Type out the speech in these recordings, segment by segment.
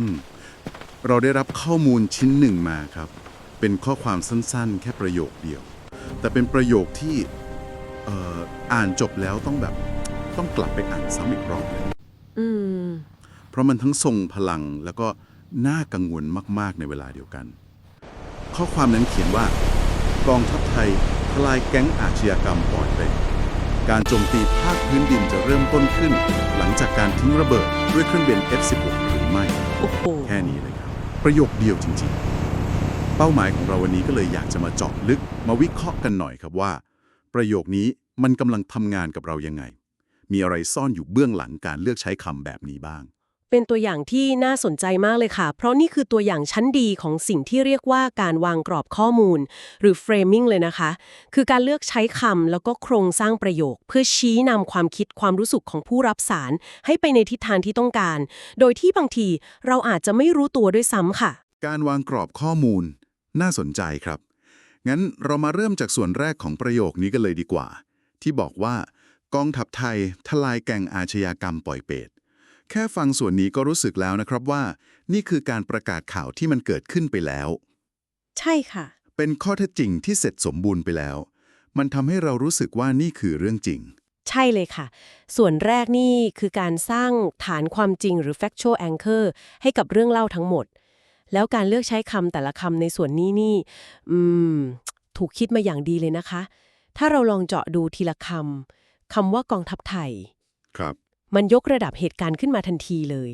อืมเราได้รับข้อมูลชิ้นหนึ่งมาครับ เป็นข้อความสั้นๆ แค่ประโยคเดียว แต่เป็นประโยคที่เอ่ออ่านจบแล้วต้องแบบต้องกลับไปอ่านซ้ำอีกรอบเลยอืมเพราะมันทั้งทรงพลังแล้วก็น่ากังวลมากๆในเวลาเดียวกัน ข้อความนั้นเขียนว่า กองทัพไทยทลายแก๊งอาชญากรรมปล่อยไป การโจมตีภาคพื้นดินจะเริ่มต้นขึ้น หลังจากการทิ้งระเบิดด้วยเครื่องบิน F-16 หรือไม่โอ้โหแค่นี้เลยครับ ประโยคเดียวจริงๆ เป้าหมายของเราวันนี้ก็เลยอยากจะมาเจาะลึกมาวิเคราะห์กันหน่อยครับว่า ประโยคนี้มันกำลังทำงานกับเรายังไง มีอะไรซ่อนอยู่เบื้องหลังการเลือกใช้คำแบบนี้บ้าง เป็นตัวอย่างที่น่าสนใจมากเลยค่ะ เพราะนี่คือตัวอย่างชั้นดีของสิ่งที่เรียกว่าการวางกรอบข้อมูล หรือ framing เลยนะคะ คือการเลือกใช้คำแล้วก็โครงสร้างประโยค เพื่อชี้นำความคิดความรู้สึกของผู้รับสาร ให้ไปในทิศทางที่ต้องการ โดยที่บางทีเราอาจจะไม่รู้ตัวด้วยซ้ำค่ะ การวางกรอบข้อมูล น่าสนใจครับ งั้นเรามาเริ่มจากส่วนแรกของประโยคนี้กันเลยดีกว่า ที่บอกว่ากองทัพไทยทลายแก่งอาชญากรรมปล่อยเปต แค่ฟังส่วนนี้ก็รู้สึกแล้วนะครับว่า นี่คือการประกาศข่าวที่มันเกิดขึ้นไปแล้ว ใช่ค่ะ เป็นข้อเท็จจริงที่เสร็จสมบูรณ์ไปแล้ว มันทำให้เรารู้สึกว่านี่คือเรื่องจริง ใช่เลยค่ะ ส่วนแรกนี่คือการสร้างฐานความจริงหรือ factual anchor ให้กับเรื่องเล่าทั้งหมด แล้วการเลือกใช้คำแต่ละคำในส่วนนี้นี่ อืม ถูกคิดมาอย่างดีเลยนะคะ ถ้าเราลองเจาะดูทีละคำคำว่ากองทัพไทย ครับ มันยกระดับเหตุการณ์ขึ้นมาทันทีเลย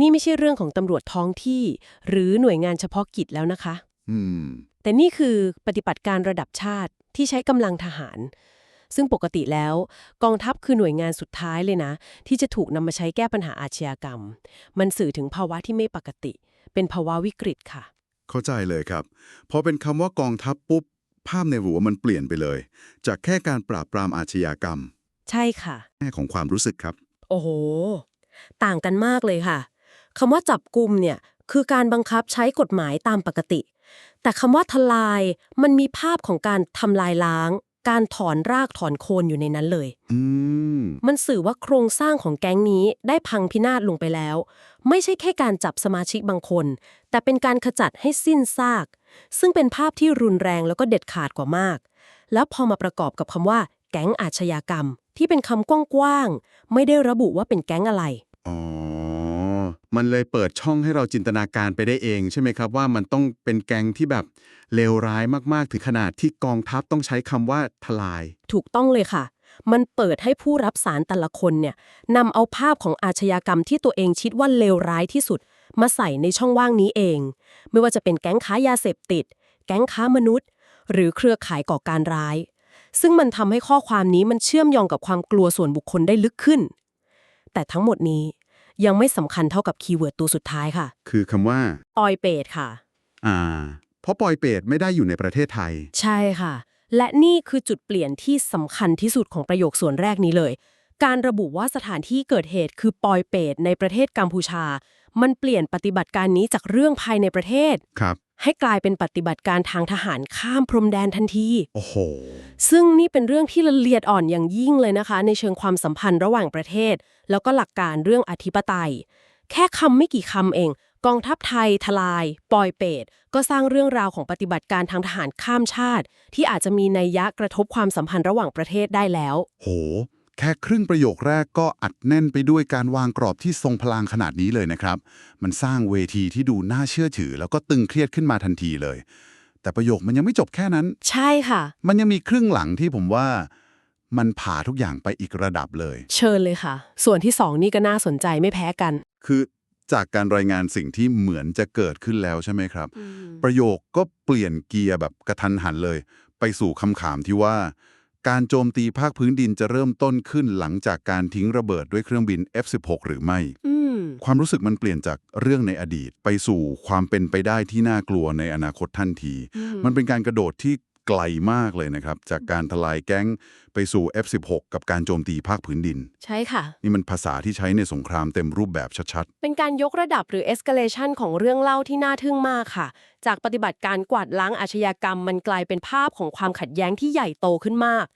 นี่ไม่ใช่เรื่องของตำรวจท้องที่ หรือหน่วยงานเฉพาะกิจแล้วนะคะ อืม แต่นี่คือปฏิบัติการระดับชาติที่ใช้กำลังทหาร ซึ่งปกติแล้ว กองทัพคือหน่วยงานสุดท้ายเลยนะ ที่จะถูกนำมาใช้แก้ปัญหาอาชญากรรม มันสื่อถึงภาวะที่ไม่ปกติ เป็นภาวะวิกฤตค่ะ เข้าใจเลยครับพอเป็นคำว่ากองทัพปุ๊บภาพในหัวมันเปลี่ยนไปเลย จากแค่การปราบปรามอาชญากรรมใช่ค่ะ แง่ของความรู้สึกครับโอ้โห ต่างกันมากเลยค่ะคำว่าจับกลุ่มเนี่ยคือการบังคับใช้กฎหมายตามปกติ แต่คำว่าทลายมันมีภาพของการทำลายล้าง การถอนรากถอนโคนอยู่ในนั้นเลยอืมมันสื่อว่าโครงสร้างของแก๊งนี้ได้พังพินาศลงไปแล้ว ไม่ใช่แค่การจับสมาชิกบางคน แต่เป็นการขจัดให้สิ้นซาก ซึ่งเป็นภาพที่รุนแรงแล้วก็เด็ดขาดกว่ามาก แล้วพอมาประกอบกับคำว่า แก๊งอาชญากรรม ที่เป็นคำกว้างๆ ไม่ได้ระบุว่าเป็นแก๊งอะไร อ๋อ มันเลยเปิดช่องให้เราจินตนาการไปได้เองใช่ไหมครับ ว่ามันต้องเป็นแก๊งที่แบบเลวร้ายมากๆ ถึงขนาดที่กองทัพต้องใช้คำว่าทลาย ถูกต้องเลยค่ะ มันเปิดให้ผู้รับสารแต่ละคนเนี่ยนำเอาภาพของอาชญากรรมที่ตัวเองคิดว่าเลวร้ายที่สุด มาใส่ในช่องว่างนี้เอง ไม่ว่าจะเป็นแก๊งค้ายาเสพติด แก๊งค้ามนุษย์ หรือเครือข่ายก่อการร้าย ซึ่งมันทำให้ข้อความนี้มันเชื่อมโยงกับความกลัวส่วนบุคคลได้ลึกขึ้น แต่ทั้งหมดนี้ยังไม่สำคัญเท่ากับคีย์เวิร์ดตัวสุดท้ายค่ะ คือคำว่าออยเปดค่ะ อ่า เพราะปอยเปตไม่ได้อยู่ในประเทศไทย ใช่ค่ะ และนี่คือจุดเปลี่ยนที่สำคัญที่สุดของประโยคส่วนแรกนี้เลย การระบุว่าสถานที่เกิดเหตุคือปอยเปตในประเทศกัมพูชา มันเปลี่ยนปฏิบัติการนี้จากเรื่องภายในประเทศ ครับ ให้กลายเป็นปฏิบัติการทางทหารข้ามพรมแดนทันที โอ้โห ซึ่งนี่เป็นเรื่องที่ละเอียดอ่อนอย่างยิ่งเลยนะคะ ในเชิงความสัมพันธ์ระหว่างประเทศ แล้วก็หลักการเรื่องอธิปไตย แค่คำไม่กี่คำเอง กองทัพไทย ทลาย ปอยเปต ก็สร้างเรื่องราวของปฏิบัติการทางทหารข้ามชาติ ที่อาจจะมีนัยยะกระทบความสัมพันธ์ระหว่างประเทศได้แล้ว โห แค่ครึ่งประโยคแรกก็อัดแน่นไปด้วยการวางกรอบที่ทรงพลังขนาดนี้เลยนะครับ มันสร้างเวทีที่ดูน่าเชื่อถือ แล้วก็ตึงเครียดขึ้นมาทันทีเลย แต่ประโยคมันยังไม่จบแค่นั้น ใช่ค่ะ มันยังมีครึ่งหลังที่ผมว่า มันผ่าทุกอย่างไปอีกระดับเลย เชิญเลยค่ะ ส่วนที่สองนี่ก็น่าสนใจไม่แพ้กัน คือจากการรายงานสิ่งที่เหมือนจะเกิดขึ้นแล้วใช่ไหมครับ ประโยคก็เปลี่ยนเกียร์แบบกระทันหันเลย ไปสู่คำขามที่ว่า การโจมตีภาคพื้นดินจะเริ่มต้นขึ้นหลังจากการทิ้งระเบิดด้วยเครื่องบิน F-16 หรือไม่อืมความรู้สึกมันเปลี่ยนจากเรื่องในอดีตไปสู่ความเป็นไปได้ที่น่ากลัวในอนาคตทันทีอืมมันเป็นการกระโดดที่ ไกลมากเลยนะครับ จากการทลายแก๊งไปสู่ F-16 กับการโจมตีภาคพื้นดิน ใช่ค่ะ นี่มันภาษาที่ใช้ในสงครามเต็มรูปแบบชัดเป็นการยกระดับหรือ escalation ของเรื่องเล่าที่น่าทึ่งมากค่ะ จากปฏิบัติการกวาดล้างอาชญากรรม มันกลายเป็นภาพของความขัดแย้งที่ใหญ่โตขึ้นมาก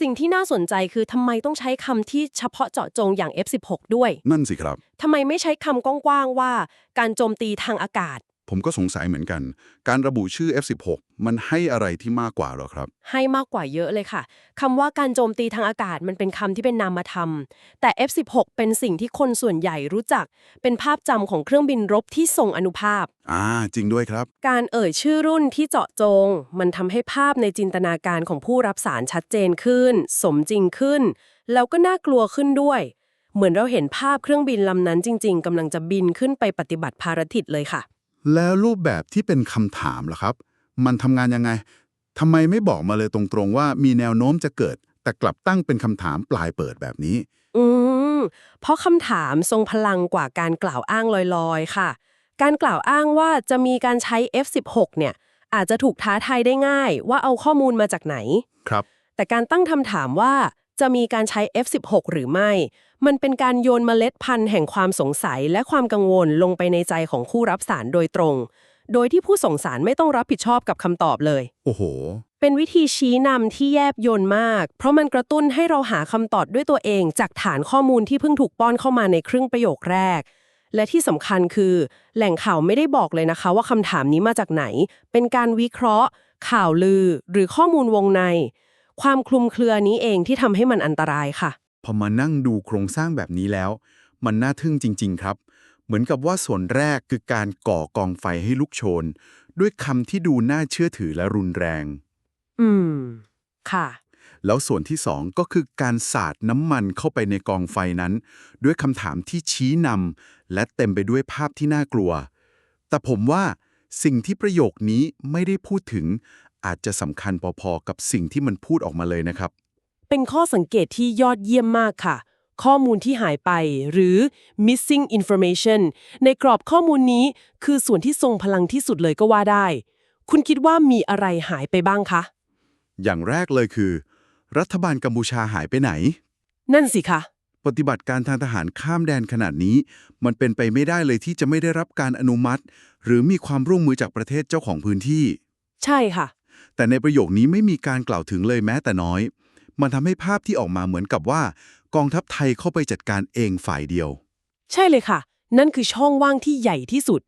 สิ่งที่น่าสนใจคือทำไมต้องใช้คำที่เฉพาะเจาะจงอย่าง F16 ด้วยนั่นสิครับ ทำไมไม่ใช้คำกว้างๆว่า การโจมตีทางอากาศ ผมก็สงสัยเหมือนกัน การระบุชื่อ F16 มันให้อะไรที่มากกว่าหรอครับ ให้มากกว่าเยอะเลยค่ะ คำว่าการโจมตีทางอากาศมันเป็นคำที่เป็นนามธรรม แต่ F16 เป็นสิ่งที่คนส่วนใหญ่รู้จัก เป็นภาพจำของเครื่องบินรบที่ทรงอนุภาพ อ่า จริงด้วยครับ การเอ่ยชื่อรุ่นที่เจาะจง มันทำให้ภาพในจินตนาการของผู้รับสารชัดเจนขึ้น สมจริงขึ้น แล้วก็น่ากลัวขึ้นด้วยเหมือนเราเห็นภาพเครื่องบินลำนั้นจริง ๆกำลังจะบินขึ้นไปปฏิบัติภารกิจเลยค่ะ แล้วรูปแบบที่เป็นคำถามล่ะครับ มันทำงานยังไงทำไมไม่บอกมาเลยตรงๆว่ามีแนวโน้มจะเกิด แต่กลับตั้งเป็นคำถามปลายเปิดแบบนี้ อืมเพราะคำถามทรงพลังกว่าการกล่าวอ้างลอยๆ ค่ะ การกล่าวอ้างว่าจะมีการใช้ F16 เนี่ย อาจจะถูกท้าทายได้ง่ายว่าเอาข้อมูลมาจากไหน ครับ แต่การตั้งคำถามว่า จะมีการใช้ F16 หรือไม่ มันเป็นการโยนเมล็ดพันธุ์แห่งความสงสัยและความกังวลลงไปในใจของผู้รับสารโดยตรง โดยที่ผู้ส่งสารไม่ต้องรับผิดชอบกับคำตอบเลย โอ้โห เป็นวิธีชี้นำที่แยบยลมาก เพราะมันกระตุ้นให้เราหาคำตอบด้วยตัวเองจากฐานข้อมูลที่เพิ่งถูกป้อนเข้ามาในครึ่งประโยคแรกและที่สำคัญคือ แหล่งข่าวไม่ได้บอกเลยนะคะ ว่าคำถามนี้มาจากไหน เป็นการวิเคราะห์ ข่าวลือ หรือข้อมูลวงใน ความคลุมเครือนี้เองที่ทำให้มันอันตรายค่ะ พอมานั่งดูโครงสร้างแบบนี้แล้ว มันน่าทึ่งจริง ๆ ครับ เหมือนกับว่าส่วนแรกคือการก่อกองไฟให้ลุกโชน ด้วยคำที่ดูน่าเชื่อถือและรุนแรง อืม ค่ะแล้วส่วนที่สองก็คือการสาดน้ำมันเข้าไปในกองไฟนั้น ด้วยคำถามที่ชี้นำและเต็มไปด้วยภาพที่น่ากลัว แต่ผมว่าสิ่งที่ประโยคนี้ไม่ได้พูดถึง อาจจะสำคัญพอๆ กับสิ่งที่มันพูดออกมาเลยนะครับ เป็นข้อสังเกตที่ยอดเยี่ยมมากค่ะ ข้อมูลที่หายไปหรือ missing information ในกรอบข้อมูลนี้คือส่วนที่ทรงพลังที่สุดเลยก็ว่าได้ คุณคิดว่ามีอะไรหายไปบ้างคะ อย่างแรกเลยคือ รัฐบาลกัมพูชาหายไปไหน นั่นสิคะ ปฏิบัติการทางทหารข้ามแดนขนาดนี้ มันเป็นไปไม่ได้เลยที่จะไม่ได้รับการอนุมัติ หรือมีความร่วมมือจากประเทศเจ้าของพื้นที่ ใช่ค่ะ แต่ในประโยคนี้ไม่มีการกล่าวถึงเลยแม้แต่น้อย มันทำให้ภาพที่ออกมาเหมือนกับว่า กองทัพไทยเข้าไปจัดการเองฝ่ายเดียว ใช่เลยค่ะ นั่นคือช่องว่างที่ใหญ่ที่สุด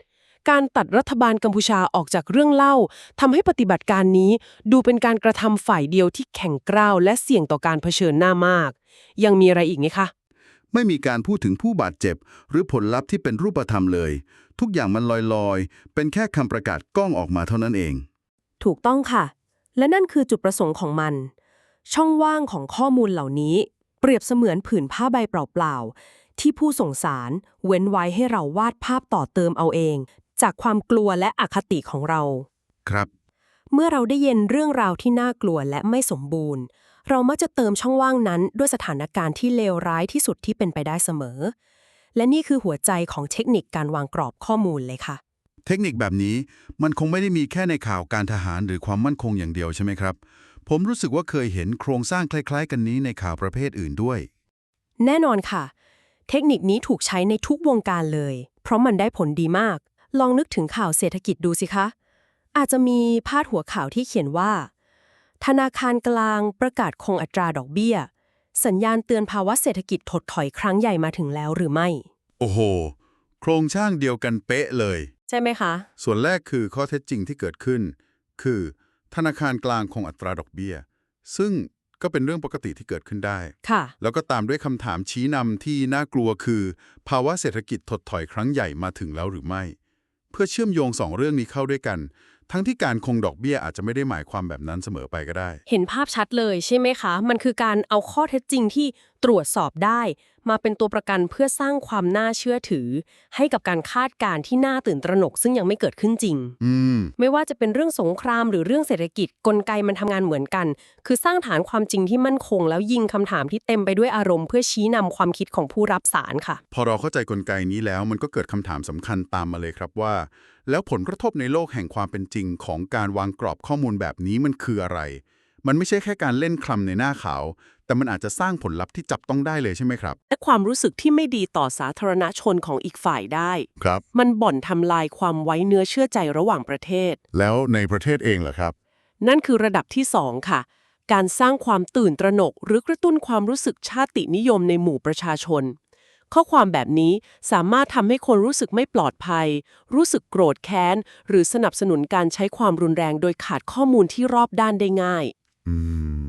การตัดรัฐบาลกัมพูชาออกจากเรื่องเล่าทำให้ปฏิบัติการนี้ดูเป็นการกระทำฝ่ายเดียวที่แข็งกร้าวและเสี่ยงต่อการเผชิญหน้ามาก ยังมีอะไรอีกไหมคะไม่มีการพูดถึงผู้บาดเจ็บ หรือผลลัพธ์ที่เป็นรูปธรรมเลย ทุกอย่างมันลอยๆ เป็นแค่คำประกาศก้องออกมาเท่านั้นเอง ถูกต้องค่ะ และนั่นคือจุดประสงค์ของมัน ช่องว่างของข้อมูลเหล่านี้ เปรียบเสมือนผืนผ้าใบเปล่าๆ ที่ผู้ส่งสารเว้นไว้ให้เราวาดภาพต่อเติมเอาเอง จากความกลัวและอคติของเรา ครับ เมื่อเราได้เย็นเรื่องราวที่น่ากลัวและไม่สมบูรณ์ เรามักจะเติมช่องว่างนั้นด้วยสถานการณ์ที่เลวร้ายที่สุดที่เป็นไปได้เสมอ และนี่คือหัวใจของเทคนิคการวางกรอบข้อมูลเลยค่ะ เทคนิคแบบนี้มันคงไม่ได้มีแค่ในข่าวการทหารหรือความมั่นคงอย่างเดียวใช่ไหมครับ ผมรู้สึกว่าเคยเห็นโครงสร้างคล้าย ๆ กันนี้ในข่าวประเภทอื่นด้วย แน่นอนค่ะ เทคนิคนี้ถูกใช้ในทุกวงการเลย เพราะมันได้ผลดีมาก ลองนึกถึงข่าวเศรษฐกิจดูสิคะ อาจจะมีพาดหัวข่าวที่เขียนว่า ธนาคารกลางประกาศคงอัตราดอกเบี้ย สัญญาณเตือนภาวะเศรษฐกิจถดถอยครั้งใหญ่มาถึงแล้วหรือไม่ โอ้โห โครงสร้างเดียวกันเป๊ะเลย ใช่ไหมคะ ส่วนแรกคือข้อเท็จจริงที่เกิดขึ้น คือธนาคารกลางคงอัตราดอกเบี้ย ซึ่งก็เป็นเรื่องปกติที่เกิดขึ้นได้ ค่ะ แล้วก็ตามด้วยคำถามชี้นำที่น่ากลัวคือ ภาวะเศรษฐกิจถดถอยครั้งใหญ่มาถึงแล้วหรือไม่ เพื่อเชื่อมโยงสองเรื่องนี้เข้าด้วยกัน ทั้งที่การคงดอกเบี้ยอาจจะไม่ได้หมายความแบบนั้นเสมอไปก็ได้ เห็นภาพชัดเลยใช่ไหมคะ มันคือการเอาข้อเท็จจริงที่ ตรวจสอบได้ มาเป็นตัวประกันเพื่อสร้างความน่าเชื่อถือ ให้กับการคาดการณ์ที่น่าตื่นตระหนกซึ่งยังไม่เกิดขึ้นจริง อืม ไม่ว่าจะเป็นเรื่องสงครามหรือเรื่องเศรษฐกิจกลไกมันทำงานเหมือนกัน คือสร้างฐานความจริงที่มั่นคง แล้วยิงคำถามที่เต็มไปด้วยอารมณ์เพื่อชี้นำความคิดของผู้รับสารค่ะ พอเราเข้าใจกลไกนี้แล้วมันก็เกิดคำถามสำคัญตามมาเลยครับว่า แล้วผลกระทบในโลกแห่งความเป็นจริงของการวางกรอบข้อมูลแบบนี้มันคืออะไร มันไม่ใช่แค่การเล่นคลำในหน้าขาว แต่มันอาจจะสร้างผลลัพธ์ที่จับต้องได้เลยใช่ไหมครับ และความรู้สึกที่ไม่ดีต่อสาธารณชนของอีกฝ่ายได้ ครับ มันบ่อนทำลายความไว้เนื้อเชื่อใจระหว่างประเทศ แล้วในประเทศเองเหรอครับ นั่นคือระดับที่สองค่ะ การสร้างความตื่นตระหนก หรือกระตุ้นความรู้สึกชาตินิยมในหมู่ประชาชน ข้อความแบบนี้สามารถทำให้คนรู้สึกไม่ปลอดภัย รู้สึกโกรธแค้น หรือสนับสนุนการใช้ความรุนแรงโดยขาดข้อมูลที่รอบด้านได้ง่าย อืม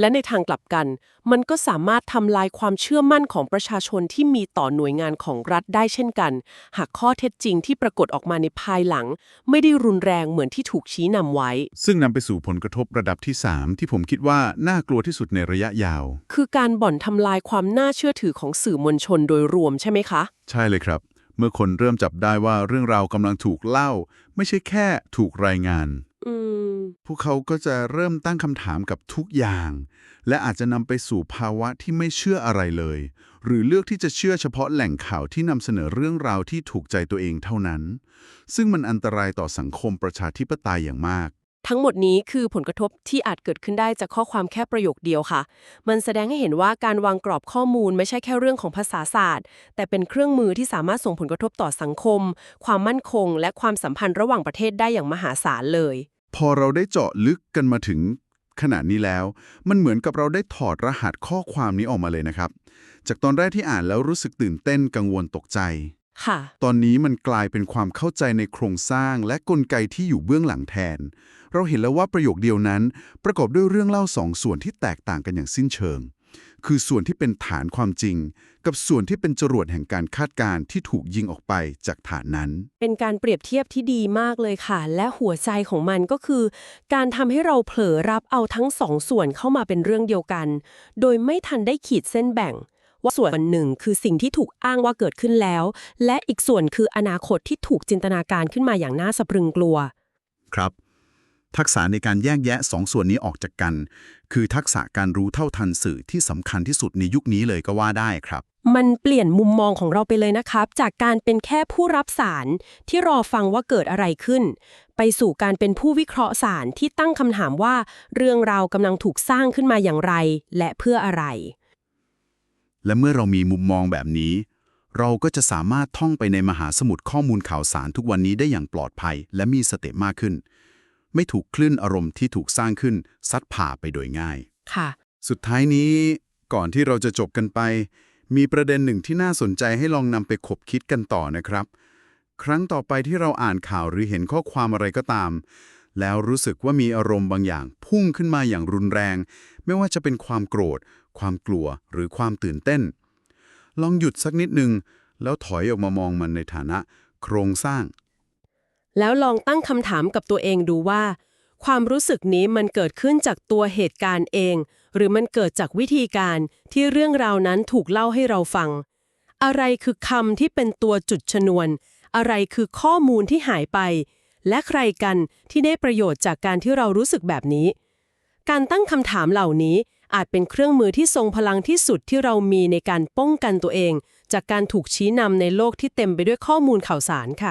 และในทางกลับกัน มันก็สามารถทำลายความเชื่อมั่นของประชาชนที่มีต่อหน่วยงานของรัฐได้เช่นกัน หากข้อเท็จจริงที่ปรากฏออกมาในภายหลัง ไม่ได้รุนแรงเหมือนที่ถูกชี้นำไว้ ซึ่งนำไปสู่ผลกระทบระดับที่ 3 ที่ผมคิดว่าน่ากลัวที่สุดในระยะยาว คือการบ่อนทำลายความน่าเชื่อถือของสื่อมวลชนโดยรวมใช่ไหมคะ ใช่เลยครับ เมื่อคนเริ่มจับได้ว่าเรื่องราวกำลังถูกเล่า ไม่ใช่แค่ถูกรายงาน อืม พวกเขาก็จะเริ่มตั้งคำถามกับทุกอย่าง และอาจจะนำไปสู่ภาวะที่ไม่เชื่ออะไรเลย หรือเลือกที่จะเชื่อเฉพาะแหล่งข่าวที่นำเสนอเรื่องราวที่ถูกใจตัวเองเท่านั้น ซึ่งมันอันตรายต่อสังคมประชาธิปไตยอย่างมาก ทั้งหมดนี้คือผลกระทบที่อาจเกิดขึ้นได้จากข้อความแค่ประโยคเดียวค่ะ มันแสดงให้เห็นว่าการวางกรอบข้อมูลไม่ใช่แค่เรื่องของภาษาศาสตร์ แต่เป็นเครื่องมือที่สามารถส่งผลกระทบต่อสังคม ความมั่นคง และความสัมพันธ์ระหว่างประเทศได้อย่างมหาศาลเลย พอเราได้เจาะลึกกันมาถึงขนาดนี้แล้ว มันเหมือนกับเราได้ถอดรหัสข้อความนี้ออกมาเลยนะครับ จากตอนแรกที่อ่านแล้วรู้สึกตื่นเต้นกังวลตกใจ ค่ะ ตอนนี้มันกลายเป็นความเข้าใจในโครงสร้างและกลไกที่อยู่เบื้องหลังแทน เราเห็นแล้วว่าประโยคเดียวนั้น ประกอบด้วยเรื่องเล่าสองส่วนที่แตกต่างกันอย่างสิ้นเชิง คือส่วนที่เป็นฐานความจริง กับส่วนที่เป็นจรวดแห่งการคาดการณ์ที่ถูกยิงออกไปจากฐานนั้น เป็นการเปรียบเทียบที่ดีมากเลยค่ะ และหัวใจของมันก็คือ การทำให้เราเผลอรับเอาทั้งสองส่วนเข้ามาเป็นเรื่องเดียวกัน โดยไม่ทันได้ขีดเส้นแบ่ง ว่าส่วนหนึ่งคือสิ่งที่ถูกอ้างว่าเกิดขึ้นแล้ว และอีกส่วนคืออนาคตที่ถูกจินตนาการขึ้นมาอย่างน่าสะพรึงกลัว ครับ ทักษะในการแยกแยะสองส่วนนี้ออกจากกัน คือทักษะการรู้เท่าทันสื่อที่สำคัญที่สุดในยุคนี้เลยก็ว่าได้ครับ มันเปลี่ยนมุมมองของเราไปเลยนะครับ จากการเป็นแค่ผู้รับสารที่รอฟังว่าเกิดอะไรขึ้น ไปสู่การเป็นผู้วิเคราะห์สารที่ตั้งคำถามว่า เรื่องราวกำลังถูกสร้างขึ้นมาอย่างไร และเพื่ออะไร และเมื่อเรามีมุมมองแบบนี้ เราก็จะสามารถท่องไปในมหาสมุทรข้อมูลข่าวสารทุกวันนี้ได้อย่างปลอดภัย และมีสติมากขึ้น ไม่ถูกคลื่นอารมณ์ที่ถูกสร้างขึ้นซัดผ่าไปโดยง่าย ค่ะ สุดท้ายนี้ก่อนที่เราจะจบกันไป มีประเด็นหนึ่งที่น่าสนใจให้ลองนำไปขบคิดกันต่อนะครับ ครั้งต่อไปที่เราอ่านข่าวหรือเห็นข้อความอะไรก็ตาม แล้วรู้สึกว่ามีอารมณ์บางอย่าง พุ่งขึ้นมาอย่างรุนแรง ไม่ว่าจะเป็นความโกรธ ความกลัวหรือความตื่นเต้น ลองหยุดสักนิดหนึ่งแล้วถอยออกมามองมันในฐานะ โครงสร้าง แล้วลองตั้งคำถามกับตัวเองดูว่า ความรู้สึกนี้มันเกิดขึ้นจากตัวเหตุการณ์เอง หรือมันเกิดจากวิธีการที่เรื่องราวนั้นถูกเล่าให้เราฟัง อะไรคือคำที่เป็นตัวจุดชนวน อะไรคือข้อมูลที่หายไป และใครกันที่ได้ประโยชน์จากการที่เรารู้สึกแบบนี้ การตั้งคำถามเหล่านี้อาจเป็นเครื่องมือที่ทรงพลังที่สุดที่เรามีในการป้องกันตัวเอง จากการถูกชี้นำในโลกที่เต็มไปด้วยข้อมูลข่าวสารค่ะ